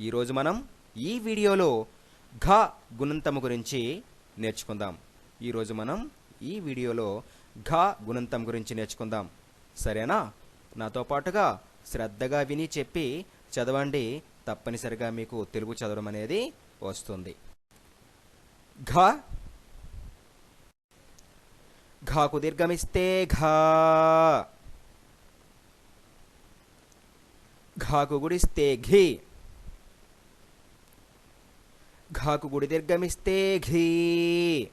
ఈరోజు మనం ఈ వీడియోలో ఘ గుణంతము గురించి నేర్చుకుందాం. ఈరోజు మనం ఈ వీడియోలో ఘ గుణంతం గురించి నేర్చుకుందాం. సరేనా? నాతో పాటుగా శ్రద్ధగా విని చెప్పి చదవండి. తప్పనిసరిగా మీకు తెలుగు చదవడం అనేది వస్తుంది. ఘ ఘాకు దీర్ఘమిస్తే ఘా. ఘాకు గుడిస్తే ఘీ. ఘాకు గుడి దీర్ఘమిస్తే ఘీ.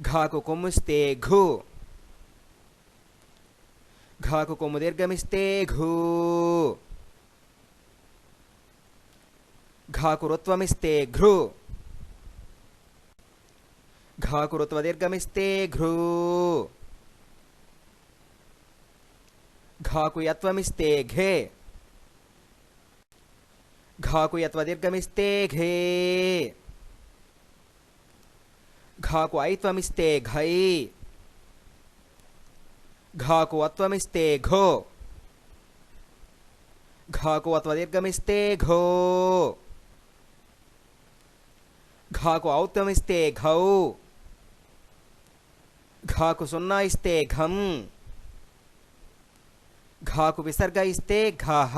ఘాకు కొమ్ముస్తే ఘు. ఘాకు కొమ్ము దీర్ఘమిస్తే ఘూ. ఘాకు రుత్వమిస్తే ఘృ ఘాకు రుత్వ దీర్ఘమిస్తే ఘృ ఘాకు యత్వమిస్తే ఘే. ఘాకు యత్వ దీర్ఘమిస్తే ఘే ఘాకు ఐత్వమిస్తే ఘై ఘాకు అత్వమిస్తే ఘో ఘాకు అత్వ దీర్ఘమిస్తే ఘో ఘాకు ఔత్వమిస్తే ఘౌ ఘాకు సున్నా ఇస్తే ఘం ఘాకు విసర్గ ఇస్తే ఘాహ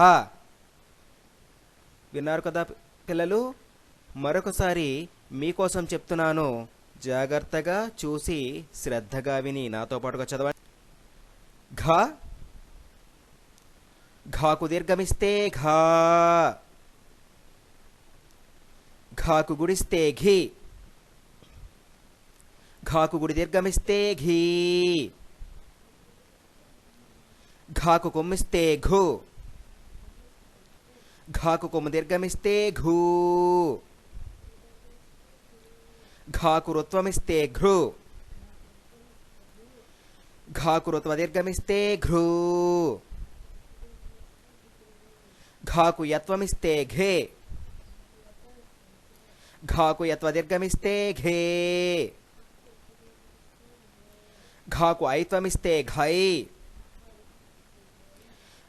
విన్నారు కదా పిల్లలు? మరొకసారి మీకోసం చెప్తున్నాను. జాగ్రత్తగా చూసి శ్రద్ధగా విని నాతో పాటుగా చదవండి. ఘా? ఘాకు దీర్ఘమిస్తే ఘా. ఘాకు గుడిస్తే ఘీ. ఘాకు గుడి దీర్ఘమిస్తే ఘీ. ఘాకు కొమ్మిస్తే ఘు. ఘాకు కొమ్ము దీర్ఘమిస్తే ఘూ ఘాకు రుత్వమిస్తే ఘృ ఘాకు రుత్వ దీర్ఘమిస్తే ఘృ ఘాకు యత్వమిస్తే ఘే ఘాకు యత్వ దీర్ఘమిస్తే ఘే ఘాకు ఐత్వమిస్తే ఘై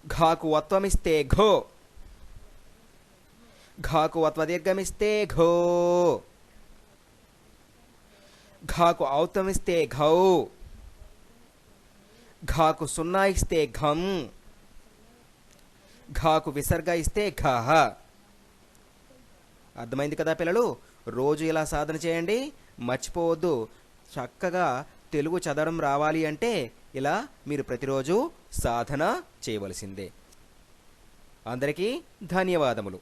ఘాకు వత్వమిస్తే ఘో ఘాకు అత్వదీర్ఘమిస్తే ఘో. ఘాకు ఔతమిస్తే ఘౌ. ఘాకు సున్నా ఇస్తే ఘం. ఘాకు విసర్గ ఇస్తే ఘహ అర్థమైంది కదా పిల్లలు? రోజు ఇలా సాధన చేయండి మర్చిపోవద్దు. చక్కగా తెలుగు చదవడం రావాలి అంటే ఇలా మీరు ప్రతిరోజు సాధన చేయవలసిందే. అందరికీ ధన్యవాదములు.